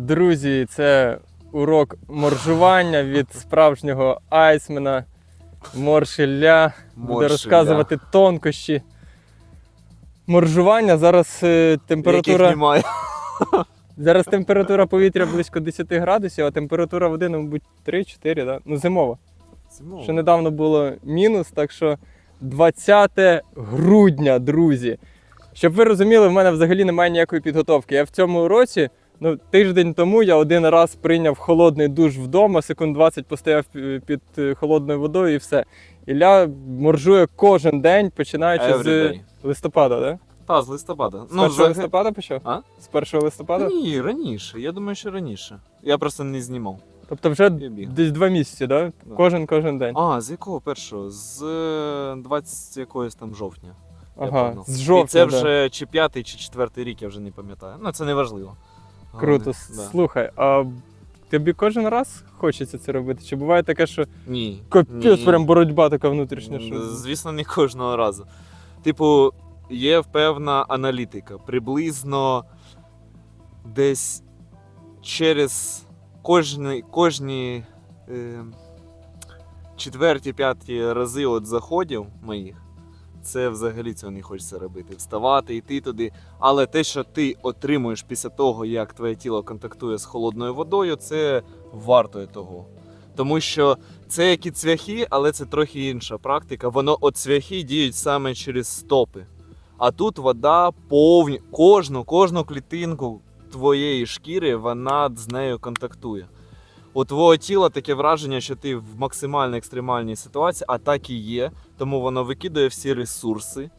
Друзі, це урок моржування від справжнього айсмена Моршеля. Буде розказувати тонкощі. Моржування. Зараз е, температура, Яких немає. зараз температура повітря близько 10 градусів, а температура води, ну, мабуть, 3-4, да? ну зимова. Зимово. Ще недавно було мінус, так що 20 грудня, друзі. Щоб ви розуміли, в мене взагалі немає ніякої підготовки. Я в цьому році, ну, тиждень тому я один раз прийняв холодний душ вдома, секунд 20 постояв під е, холодною водою і все. Ілля моржує кожен день, починаючи Every з day. листопада, так? Та, з листопада. З Ну, 1 взаг- листопада почав? А? З 1 листопада? Ні, раніше. Я думаю, що раніше. Я просто не знімав. Тобто вже десь два місяці, да? Да. Кожен кожен день. А, з якого першого? З е, 20 якоїсь там жовтня. ага, з жовтня. І це да. вже чи п'ятий, чи четвертий рік, я вже не пам'ятаю. Ну, це не важливо. Круто. Да. Слухай, а тобі кожен раз хочеться це робити? Чи буває таке, що Ні. капець, ні. прям боротьба така внутрішня? Що... Звісно, не кожного разу. Типу, є певна аналітика. Приблизно десь через кожні, кожні е, четверті, п'яті рази от заходів моїх. Це взагалі цього не хочеться робити. Вставати, йти туди. Але те, що ти отримуєш після того, як твоє тіло контактує з холодною водою, це вартує того. Тому що це як і цвяхи, але це трохи інша практика. Воно от цвяхи діють саме через стопи. А тут вода повні, кожну, кожну клітинку твоєї шкіри, вона з нею контактує. У твого тіла таке враження, що ти в максимально екстремальній ситуації, а так і є, тому воно викидає всі ресурси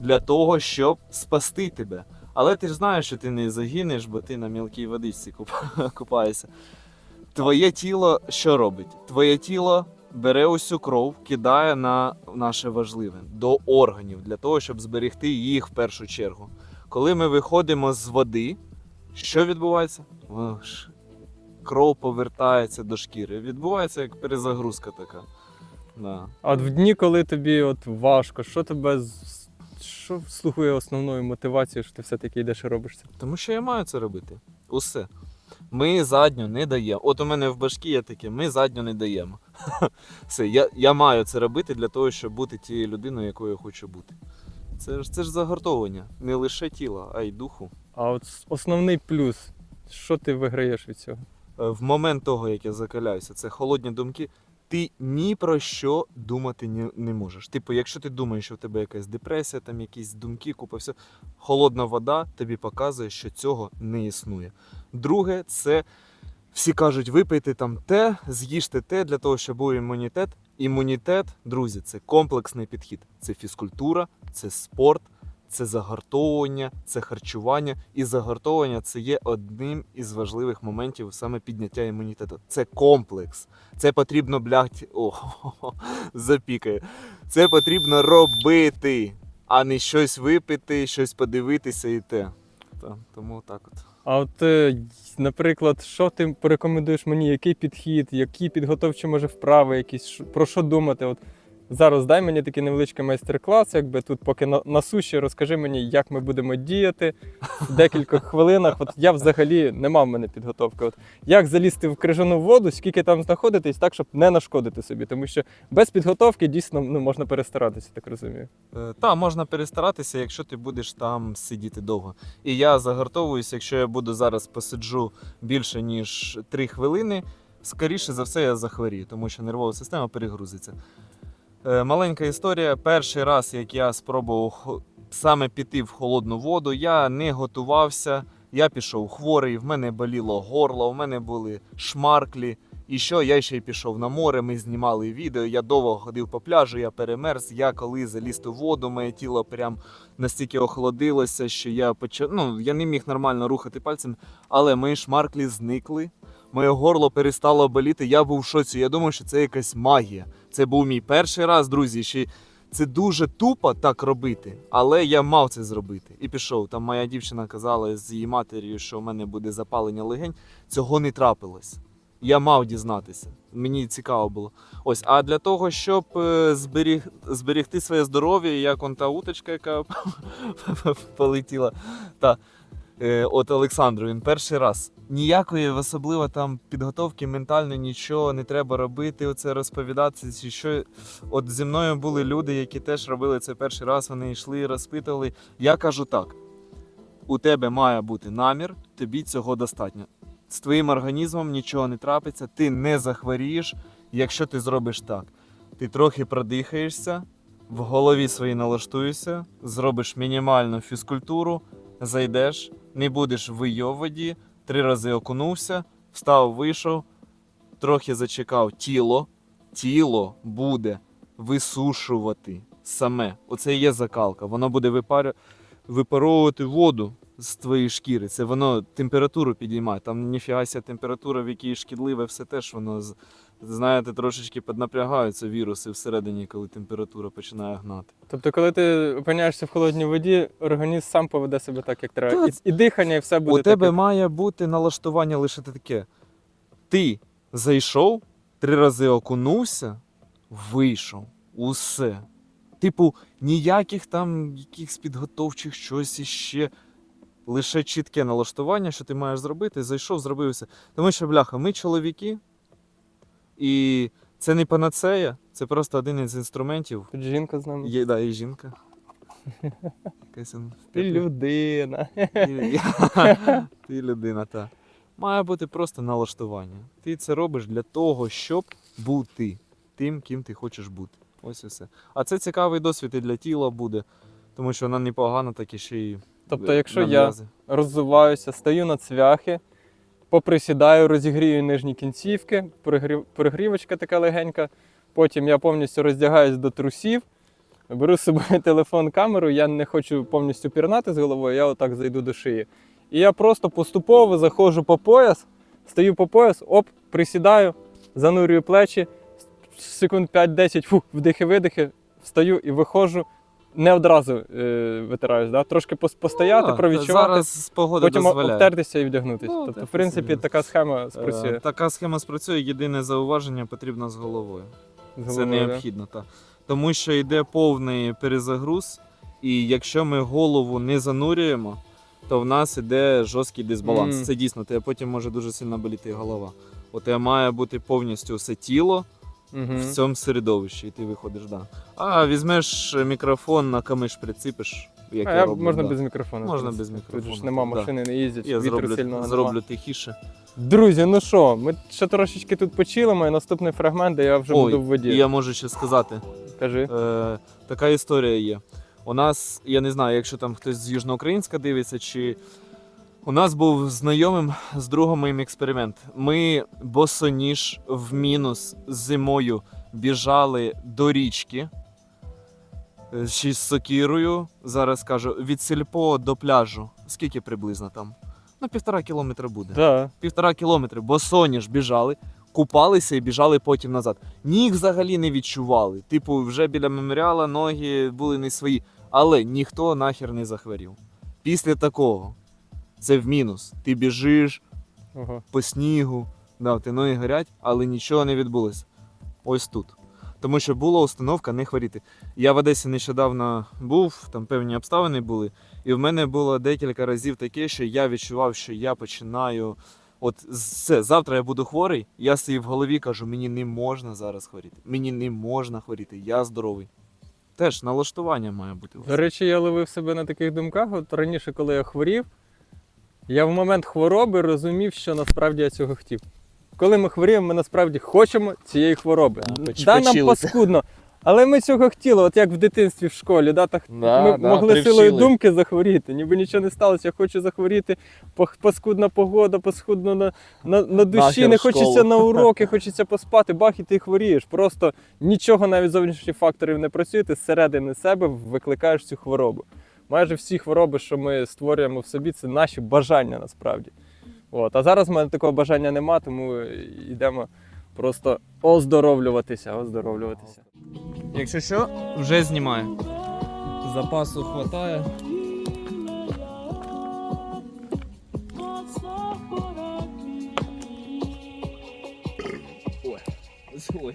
для того, щоб спасти тебе. Але ти ж знаєш, що ти не загинеш, бо ти на мілкій водичці куп- купаєшся. Твоє тіло що робить? Твоє тіло бере усю кров, кидає на наше важливе до органів для того, щоб зберегти їх в першу чергу. Коли ми виходимо з води, що відбувається? О, ж, Кров повертається до шкіри. Відбувається як перезагрузка така. Да. А от в дні, коли тобі от важко, що тебе що слугує основною мотивацією, що ти все-таки йдеш і робиш це? Тому що я маю це робити. Усе. Ми задню не даємо. От у мене в башкі є таке, ми задню не даємо. Все, я, я маю це робити для того, щоб бути тією людиною, якою я хочу бути. Це ж це ж загартовування не лише тіла, а й духу. А от основний плюс, що ти виграєш від цього? Е, В момент того, як я закаляюся, це холодні думки. Ти ні про що думати не, не можеш. Типу, якщо ти думаєш, що в тебе якась депресія, там якісь думки, купа все, холодна вода тобі показує, що цього не існує. Друге, це всі кажуть, випийте там те, з'їжте те для того, щоб був імунітет. Імунітет, друзі, це комплексний підхід. Це фізкультура, це спорт, це загартовування, це харчування. І загартовування це є одним із важливих моментів саме підняття імунітету. Це комплекс. Це потрібно, блядь, о, запікає. Це потрібно робити, а не щось випити, щось подивитися і те. Тому так от. А от, е, наприклад, що ти порекомендуєш мені, який підхід, які підготовчі може вправи, якісь про що думати? От зараз дай мені такий невеличкий майстер-клас, якби тут поки на, на суші, розкажи мені, як ми будемо діяти в декількох хвилинах. От я взагалі не мав мене підготовки. От як залізти в крижану воду, скільки там знаходитись, так щоб не нашкодити собі, тому що без підготовки дійсно ну, можна перестаратися, так розумію. Е, Та, можна перестаратися, якщо ти будеш там сидіти довго. І я загартовуюся, якщо я буду зараз посиджу більше ніж 3 хвилини, скоріше за все я захворію, тому що нервова система перегрузиться. Е, Маленька історія. Перший раз, як я спробував саме піти в холодну воду, я не готувався. Я пішов хворий, в мене боліло горло, в мене були шмарклі. І що я ще й пішов на море, ми знімали відео. Я довго ходив по пляжу, я перемерз. Я коли заліз у воду, моє тіло прям настільки охолодилося, що я почав. Ну, я не міг нормально рухати пальцем, але мої шмарклі зникли. Моє горло перестало боліти. Я був в шоці. Я думав, що це якась магія. Це був мій перший раз, друзі. Ще це дуже тупо так робити, але я мав це зробити. І пішов. Там моя дівчина казала з її матір'ю, що в мене буде запалення легень. Цього не трапилось. Я мав дізнатися. Мені цікаво було. Ось, а для того, щоб е, зберіг, зберегти своє здоров'я, як он та уточка, яка полетіла. Та, от Олександру, він перший раз. Ніякої особливо там підготовки ментальної, нічого не треба робити, оце розповідати. Чи що. От зі мною були люди, які теж робили це перший раз, вони йшли, розпитували. Я кажу так: у тебе має бути намір, тобі цього достатньо. З твоїм організмом нічого не трапиться, ти не захворієш, якщо ти зробиш так. Ти трохи продихаєшся, в голові своїй налаштуєшся, зробиш мінімальну фізкультуру, зайдеш, не будеш в йоводі, три рази окунувся, встав, вийшов, трохи зачекав тіло. Тіло буде висушувати саме. Оце є закалка. Воно буде випарювати. випаровувати воду з твоєї шкіри. Це воно температуру підіймає. Там ніфіга ся температура, в якій шкідливе, все теж воно знаєте, трошечки піднапрягаються віруси всередині, коли температура починає гнати. Тобто, коли ти опиняєшся в холодній воді, організм сам поведе себе так, як треба. Та, І, і дихання, і все буде У тебе має бути налаштування лише таке. Ти зайшов, три рази окунувся, вийшов. Усе. Типу, ніяких там якихось підготовчих щось іще. Лише чітке налаштування, що ти маєш зробити, зайшов, зробив все. Тому що, бляха, ми чоловіки, і це не панацея, це просто один із інструментів. Тут жінка з нами. Є, да, і жінка. Якась он в Ти п'яту- людина. ти, ти людина, та. Має бути просто налаштування. Ти це робиш для того, щоб бути тим, ким ти хочеш бути. Ось і все. А це цікавий досвід і для тіла буде, тому що вона непогана, так і ще й. Тобто, якщо я м'язи. роззуваюся, стаю на цвяхи, поприсідаю, розігрію нижні кінцівки, перегрів... перегрівочка така легенька. Потім я повністю роздягаюсь до трусів, беру з собою телефон, камеру, я не хочу повністю пірнати з головою, я отак зайду до шиї. І я просто поступово заходжу по пояс, стою по пояс, оп, присідаю, занурюю плечі, секунд 5-10, фу, вдихи-видихи, встаю і виходжу. Не одразу е, витираюсь, да? трошки пос- постояти, А, провідчувати. Зараз погода Потім дозволяє. обтертися і вдягнутися. Ну, тобто, так, в принципі, собі. така схема Е, спрацює. Така схема спрацює, єдине зауваження потрібно з головою. з Це головою, да. необхідно, так. Тому що йде повний перезагруз, і якщо ми голову не занурюємо, то в нас іде жорсткий дисбаланс. Мгм. Це дійсно, тебе потім може дуже сильно боліти голова. У тебе має бути повністю все тіло Мгм. в цьому середовищі, і ти виходиш, да. А візьмеш мікрофон на камиш приціпиш, як А я, роблю. можна да. без мікрофону. Можна без Тут ж нема да. машини, не їздять, Я вітру зроблю, сильного зроблю нема. тихіше. Друзі, ну що, ми ще трошечки тут почилимо, і наступний фрагмент, де я вже Ой, буду в воді. Я можу ще сказати, Кажи. Е, така історія є. У нас, я не знаю, якщо там хтось з Южноукраїнська дивиться, чи у нас був знайомим з другом моїм експеримент. Ми босоніж в мінус зимою біжали до річки. е, Ще з сокірою. Зараз кажу, від сільпо до пляжу. Скільки приблизно там? Ну, півтора кілометра буде Да. півтора кілометри, босоніж біжали, купалися і біжали потім назад. Ніг взагалі не відчували. Типу, вже біля меморіала ноги були не свої, але ніхто нахер не захворів. Після такого це в мінус. Ти біжиш Ого. по снігу, да, ти ноги горять, але нічого не відбулося. Ось тут. Тому що була установка не хворіти. Я в Одесі нещодавно був, там певні обставини були, і в мене було декілька разів таке, що я відчував, що я починаю. От все, завтра я буду хворий, я собі в голові кажу, мені не можна зараз хворіти. Мені не можна хворіти, я здоровий. Теж налаштування має бути. До речі, я ловив себе на таких думках. От раніше, коли я хворів, я в момент хвороби розумів, що насправді я цього хотів. Коли ми хворіємо, ми насправді хочемо цієї хвороби. Да, поч- да, нам почилися. паскудно. Але ми цього хотіли, от як в дитинстві в школі. Да, так, Да, ми да, могли привчили. силою думки захворіти, ніби нічого не сталося. Я хочу захворіти, паскудна погода, паскудно на, на, на душі, Нахер не хочеться на уроки, хочеться поспати, бах, і ти хворієш. Просто нічого навіть зовнішніх факторів не працює, ти зсередини себе викликаєш цю хворобу. Майже всі хвороби, що ми створюємо в собі, це наші бажання насправді. От. А зараз в мене такого бажання нема, тому йдемо просто оздоровлюватися, оздоровлюватися. Якщо що, вже знімаю. Запасу хватає. Ой.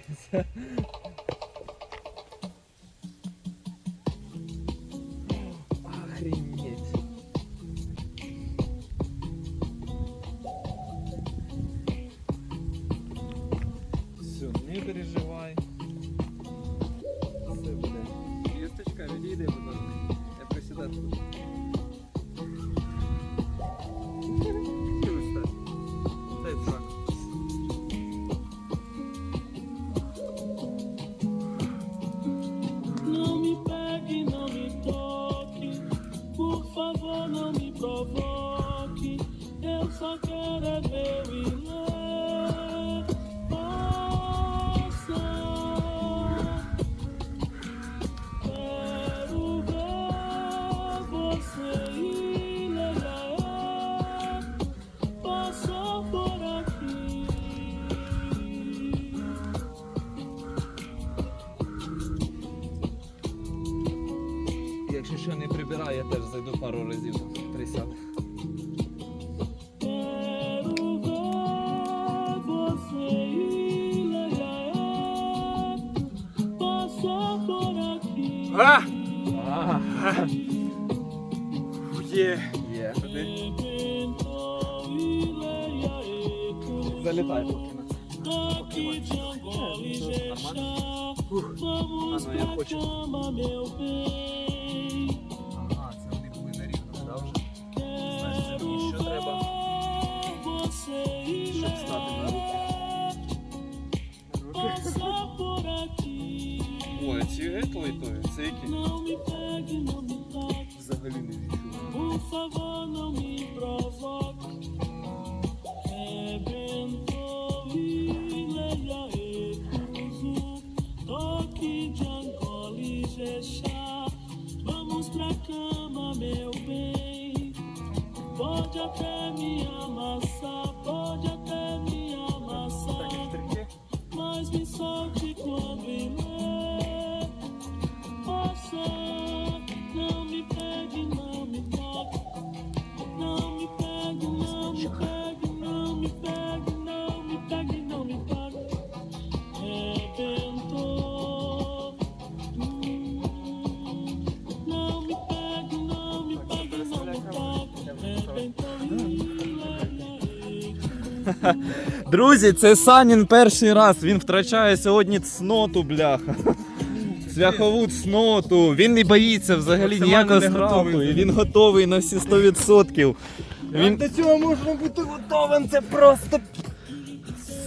Favor, não me provoque. Eu só quero é ver e зайду пару разів присяду. E aqui. А! Є. Є. E. Залітай поки на Daqui de Angola e Jexá. Vamos Ah, етлайтові, це які? Взагалі не відчуваю. Друзі, це Санін перший раз. Він втрачає сьогодні цноту, бляха. Цвяхову цноту. Він не боїться взагалі Максимально ніякого не готовий. І він готовий на всі 100%. Він до цього можна бути готовим, це просто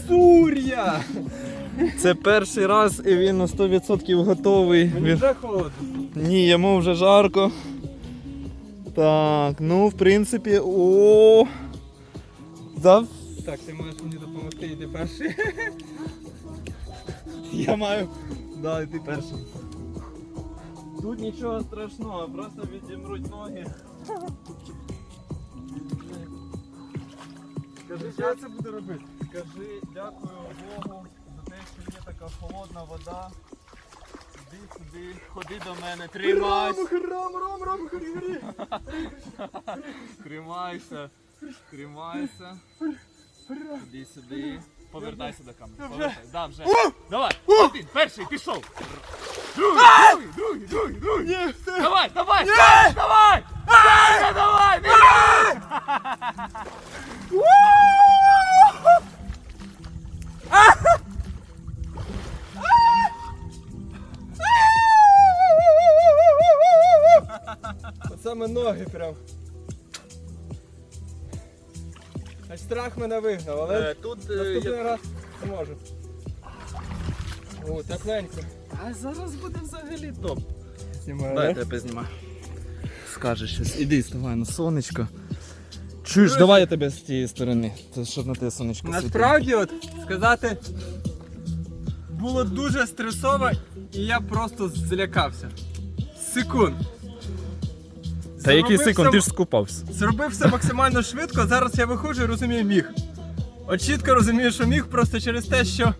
сур'я! це перший раз і він на 100% готовий. Мені Він... вже холодно. Ні, йому вже жарко. Так, ну в принципі, о. Зав... Так, ти можеш мені допомогти, йди перший. Я маю. Да, і ти перший. Тут нічого страшного, просто відімруть ноги. Скажи, що я це буду робити? Скажи дякую Богу за те, що є така холодна вода. Іди сюди, ходи до мене, тримайся. Рам, рам, рам, горі, горі. Тримайся. Тримайся. Іди сюди. Повертайся до камери. Повертай. Да, вже. Давай. Один, перший, пішов. Другий, другий, другий, другий. Давай, давай, давай! Саня, давай! бігай! Саме ноги прям. Страх мене вигнав, але Е, Тут е, наступний я- раз зможу. О, тепленько. А зараз буде взагалі топ. Знімаю. Дай я да? тебе знімаю. Скажеш щось. Іди, ставай на сонечко. Чуєш, давай я тебе з тієї сторони. Це щоб на те сонечко світило. Насправді, от сказати, було дуже стресово, і я просто злякався. Секунд. Та який Зробив секунд, сам- ти ж скупався. Зробив все максимально швидко, зараз я виходжу і розумію міг. От чітко розумію, що міг просто через те, що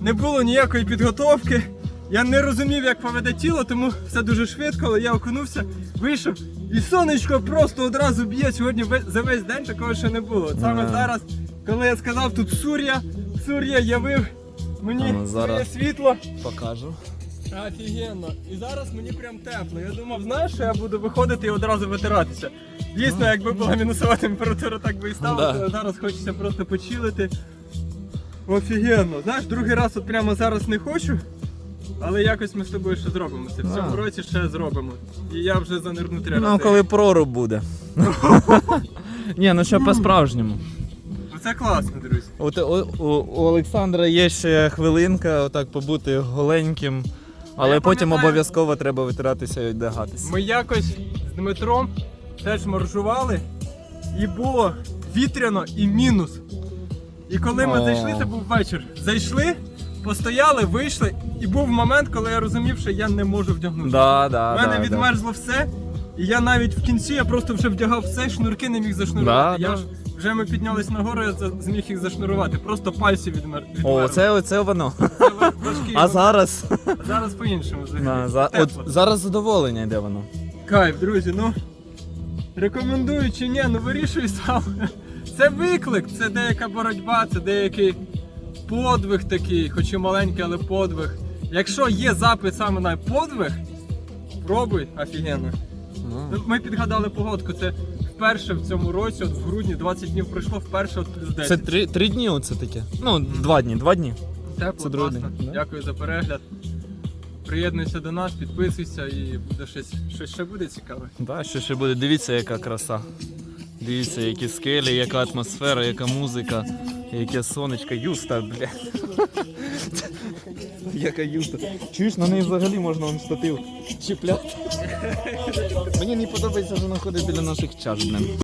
не було ніякої підготовки. Я не розумів, як поведе тіло, тому все дуже швидко, але я окунувся, вийшов, і сонечко просто одразу б'є. Сьогодні ве- за весь день такого ще не було. От саме Ага. зараз, коли я сказав тут Сур'я, Сур'я явив мені Ага, зараз. своє світло. Покажу. Офігенно. І зараз мені прям тепло. Я думав, знаєш, що я буду виходити і одразу витиратися. Дійсно, якби була мінусова температура, так би і сталося. Да. Зараз хочеться просто почилити. Офігенно. Знаєш, другий раз от прямо зараз не хочу, але якось ми з тобою ще зробимо це. В цьому році ще зробимо. І я вже занирну три Ну, рази. коли проруб буде. Ні, ну що по-справжньому. Це класно, друзі. От у Олександра є ще хвилинка, отак побути голеньким, але Я потім обов'язково треба витиратися і одягатися. Ми якось з Дмитром теж моржували, і було вітряно і мінус. І коли ми О. зайшли, це був вечір. Зайшли, постояли, вийшли, і був момент, коли я розумів, що я не можу вдягнути. Да, да, У мене да, да. відмерзло все, і я навіть в кінці я просто вже вдягав все, шнурки не міг зашнурувати. Да, я да. ж вже ми піднялись нагору, я за- зміг їх зашнурувати. Просто пальці відмер... О, відмерли. це, оце воно. Це важкий А момент. зараз? Зараз по-іншому. На, за, от, Тепло. зараз задоволення йде воно. Кайф, друзі, ну рекомендую чи ні, ну вирішуй сам. Це виклик, це деяка боротьба, це деякий подвиг такий, хоч і маленький, але подвиг. Якщо є запит саме на подвиг, пробуй, офігенно. Ну, Ми підгадали погодку, це вперше в цьому році, от в грудні 20 днів пройшло, вперше от плюс 10. Це три, три дні оце таке. Ну, два дні, два дні. Тепло, це другий класно. день, да? Дякую за перегляд. Приєднуйся до нас, підписуйся і буде щось, щось ще буде цікаве. Да, що ще буде. Дивіться, яка краса. Дивіться, які скелі, яка атмосфера, яка музика, яке сонечко. Юста, блядь. Яка юста. Чуєш, на неї взагалі можна вам штатив чіпляти. Мені не подобається, що вона ходить біля наших чаш, блин.